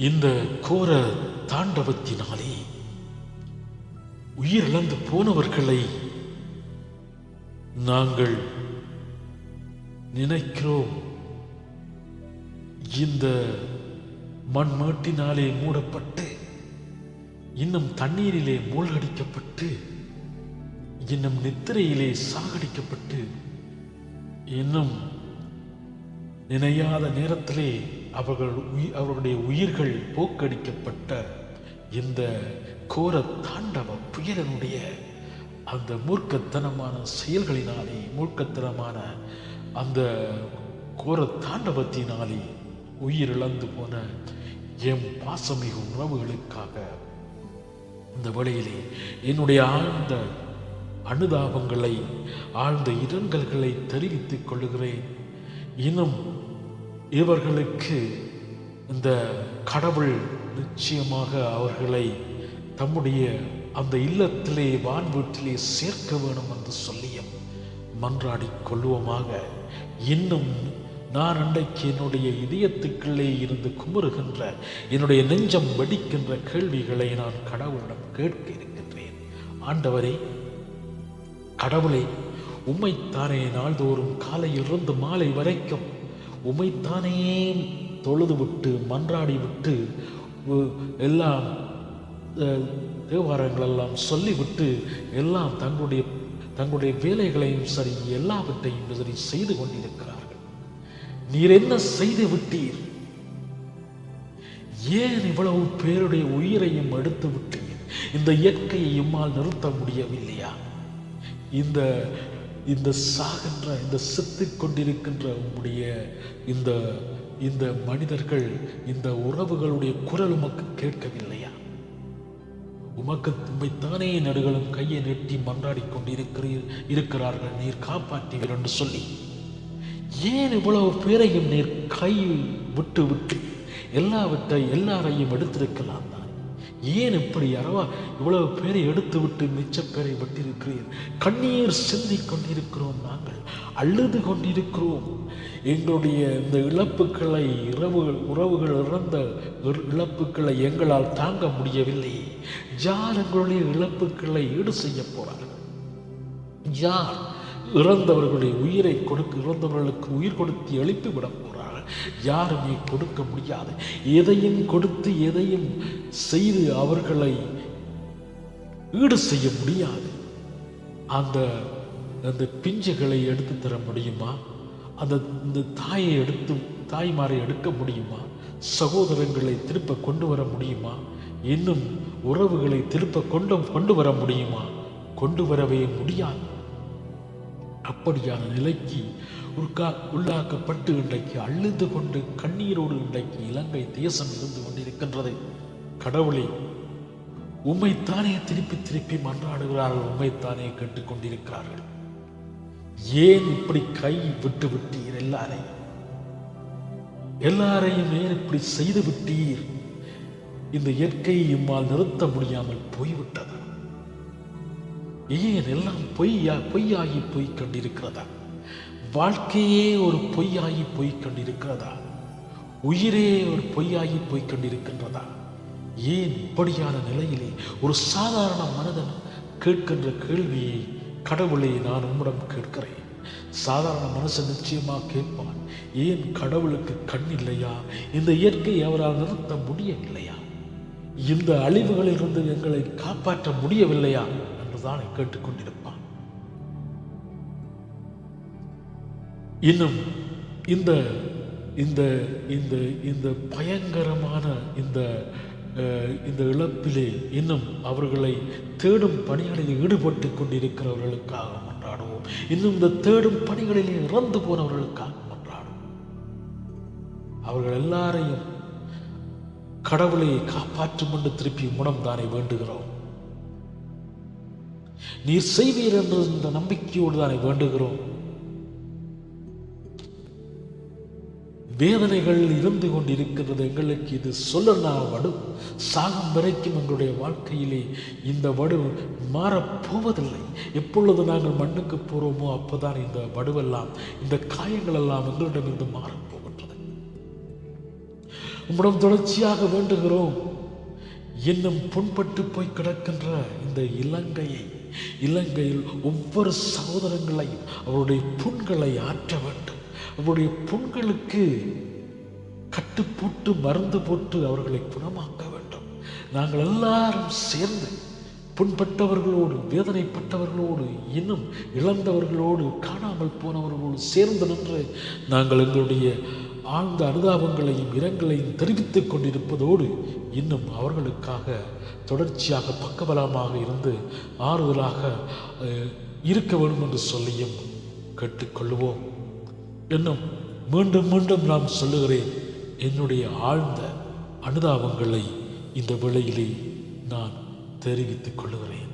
இந்த கோர தாண்டவத்தினாலே உயிரிழந்து போனவர்களை நாங்கள் நினைக்கிறோம். இந்த மண்மேட்டினாலே மூடப்பட்டு இன்னும் தண்ணீரிலே மூழ்கடிக்கப்பட்டு இன்னும் நித்திரையிலே சாகடிக்கப்பட்டு இன்னும் நினையாத நேரத்திலே அவர்கள் அவர்களுடைய உயிர்கள் போக்கடிக்கப்பட்ட இந்த கோர தாண்டவ புயலனுடைய அந்த மூர்க்கத்தனமான செயல்களினாலே மூர்க்கத்தனமான அந்த கோர தாண்டவத்தினாலே உயிரிழந்து போன எம் பாசமிகு உறவுகளுக்காக இந்த வழியிலே என்னுடைய ஆழ்ந்த அனுதாபங்களை ஆழ்ந்த இரங்கல்களை தெரிவித்துக் கொள்கிறேன் இன்னும் இவர்களுக்கு இந்த கடவுள் நிச்சயமாக அவர்களை தம்முடைய அந்த இல்லத்திலே வான் வீட்டிலே சேர்க்க வேணும் என்று சொல்லியும் மன்றாடிக் கொள்வோமாக. இன்னும் நான் அன்றைக்கு என்னுடைய இதயத்துக்குள்ளே இருந்து குமுறுகின்ற என்னுடைய நெஞ்சம் வெடிக்கின்ற கேள்விகளை நான் கடவுளிடம் கேட்க இருக்கின்றேன். ஆண்டவரே கடவுளே உம்மைத்தானே நாள்தோறும் காலையிலிருந்து மாலை வரைக்கும் உமைத்தானே தொழுது விட்டு மன்றாடி விட்டு உ- எல்லாம் அஹ், தேவாரங்கள் எல்லாம் சொல்லிவிட்டு எல்லாம் தங்களுடைய தங்களுடைய வேலைகளையும் சரி எல்லாவற்றையும் சரி செய்து கொண்டிருக்கிறார்கள். நீர் என்ன செய்து விட்டீர்? ஏன் இவ்வளவு பேருடைய உயிரையும் எடுத்து விட்டீர்? இந்த இயற்கையை இம்மால் நிறுத்த முடியவில்லையா? இந்த இந்த சாகின்ற இந்த செத்துக் கொண்டிருக்கின்ற உங்களுடைய இந்த இந்த மனிதர்கள் இந்த உறவுகளுடைய குரல் உமக்கு கேட்கவில்லையா? உமக்கு உம்மைத்தானே நடுகளும் கையை நெட்டி மன்றாடி கொண்டிருக்கிறீர் இருக்கிறார்கள். நீர் காப்பாற்றுவீர் என்று சொல்லி. ஏன் இவ்வளவு பேரையும் நீர் கை விட்டு விட்டு எல்லாவற்றை எல்லாரையும் எடுத்திருக்கலாம்? தான் ஏன் இப்படி யாரவா இவ்வளவு பேரை எடுத்து விட்டு மிச்ச பேரை விட்டிருக்கிறீர்? கண்ணீர் சிந்திக் கொண்டிருக்கிறோம் நாங்கள் அழுது கொண்டிருக்கிறோம். எங்களுடைய இந்த இழப்புகளை இரவுகள் உறவுகள் இறந்த இழப்புகளை எங்களால் தாங்க முடியவில்லை. யார் எங்களுடைய இழப்புகளை ஈடு செய்ய போறார்கள் யார் இறந்தவர்களுடைய உயிரை கொடுக்க இறந்தவர்களுக்கு உயிர் கொடுத்து எழுப்பி விட போறார்? யாருமே கொடுக்க முடியாது. எதையும் கொடுத்து எதையும் செய்து அவர்களை ஈடு செய்ய முடியாது. அந்த அந்த பிஞ்சுகளை எடுத்து தர முடியுமா? அந்த இந்த தாயை எடுத்து தாய்மாரை எடுக்க முடியுமா? சகோதரங்களை திருப்ப கொண்டு வர முடியுமா? இன்னும் உறவுகளை திருப்ப கொண்டு கொண்டு வர முடியுமா? கொண்டு வரவே முடியாது. அப்படியான நிலைக்கு உட்கா உள்ளாக்கப்பட்டு இன்றைக்கு அழுது கொண்டு கண்ணீரோடு இன்றைக்கு இலங்கை தேசம் இருந்து கொண்டிருக்கின்றது. கடவுளே உம்மைத்தானே திருப்பி திருப்பி மன்றாடுகிறார்கள் உம்மைத்தானே கேட்டுக்கொண்டிருக்கிறார்கள் ஏன் இப்படி கை விட்டு விட்டீர் எல்லாரையும் எல்லாரையும் ஏன் இப்படி செய்து விட்டீர்? இந்த இயற்கையை இம்மால் நிறுத்த முடியாமல் போய்விட்டது. ஏன் எல்லாம் பொய்யா பொய்யாகி போய் கொண்டிருக்கிறதா? வாழ்க்கையே ஒரு பொய்யாகி போய் கொண்டிருக்கிறதா? உயிரே ஒரு பொய்யாகி போய்க் கொண்டிருக்கின்றதா? ஏன் இப்படியான நிலையிலே ஒரு சாதாரண மனிதன் கேட்கின்ற கேள்வியை கடவுளை நான் உம்மிடம் கேட்கிறேன். சாதாரண மனுஷன் நிச்சயமாக கேட்பான் ஏன் கடவுளுக்கு கண் இல்லையா? இந்த இயற்கையை அவரால் நிறுத்த முடியவில்லையா? இந்த அழிவுகளிலிருந்து எங்களை காப்பாற்ற முடியவில்லையா? என்றுதான் கேட்டுக்கொண்டிருப்பான். இன்னும் இந்த இந்த இந்த இந்த பயங்கரமான இந்த அஹ், இந்த இழப்பிலே இன்னும் அவர்களை தேடும் பணிகளில் ஈடுபட்டு கொண்டிருக்கிறவர்களுக்காக மன்றாடுவோம். இன்னும் இந்த தேடும் பணிகளிலே இறந்து போனவர்களுக்காக மன்றாடுவோம். அவர்கள் எல்லாரையும் கடவுளை காப்பாற்றும் என்று திருப்பி முடம் தானே வேண்டுகிறோம். நீர் செய்வீர் என்று இந்த நம்பிக்கையோடு தானே வேண்டுகிறோம். வேதனைகள் இருந்து கொண்டிருக்கிறது எங்களுக்கு இது சொல்லனா வடு. சாகம் வரைக்கும் எங்களுடைய வாழ்க்கையிலே இந்த வடு மாறப்போவதில்லை. எப்பொழுது நாங்கள் மண்ணுக்கு போகிறோமோ அப்போதான் இந்த வடுவெல்லாம் இந்த காயங்கள் எல்லாம் எங்களிடமிருந்து மாறப்போகின்றது. உம்மிடம் தொடர்ச்சியாக வேண்டுகிறோம். இன்னும் புண்பட்டு போய் கிடக்கின்ற இந்த இலங்கையை இலங்கையில் ஒவ்வொரு சகோதரங்களையும் அவருடைய புண்களை ஆற்ற வேண்டும். அவருடைய புண்களுக்கு கட்டு போட்டு மருந்து போட்டு அவர்களை குணமாக்க வேண்டும். நாங்கள் எல்லாரும் சேர்ந்து புண்பட்டவர்களோடு வேதனைப்பட்டவர்களோடு இன்னும் இழந்தவர்களோடு காணாமல் போனவர்களோடு சேர்ந்து நின்று நாங்கள் எங்களுடைய ஆழ்ந்த அனுதாபங்களையும் இரங்கலையும் தெரிவித்துக் கொண்டிருப்பதோடு இன்னும் அவர்களுக்காக தொடர்ச்சியாக பக்கபலமாக இருந்து ஆறுதலாக இருக்க வேண்டும் என்று சொல்லியும் கேட்டுக்கொள்வோம் இன்னும் மீண்டும் மீண்டும் நான் சொல்லுகிறேன் என்னுடைய ஆழ்ந்த அனுதாபங்களை இந்த வேளையிலே நான் தெரிவித்துக் கொள்ளுகிறேன்.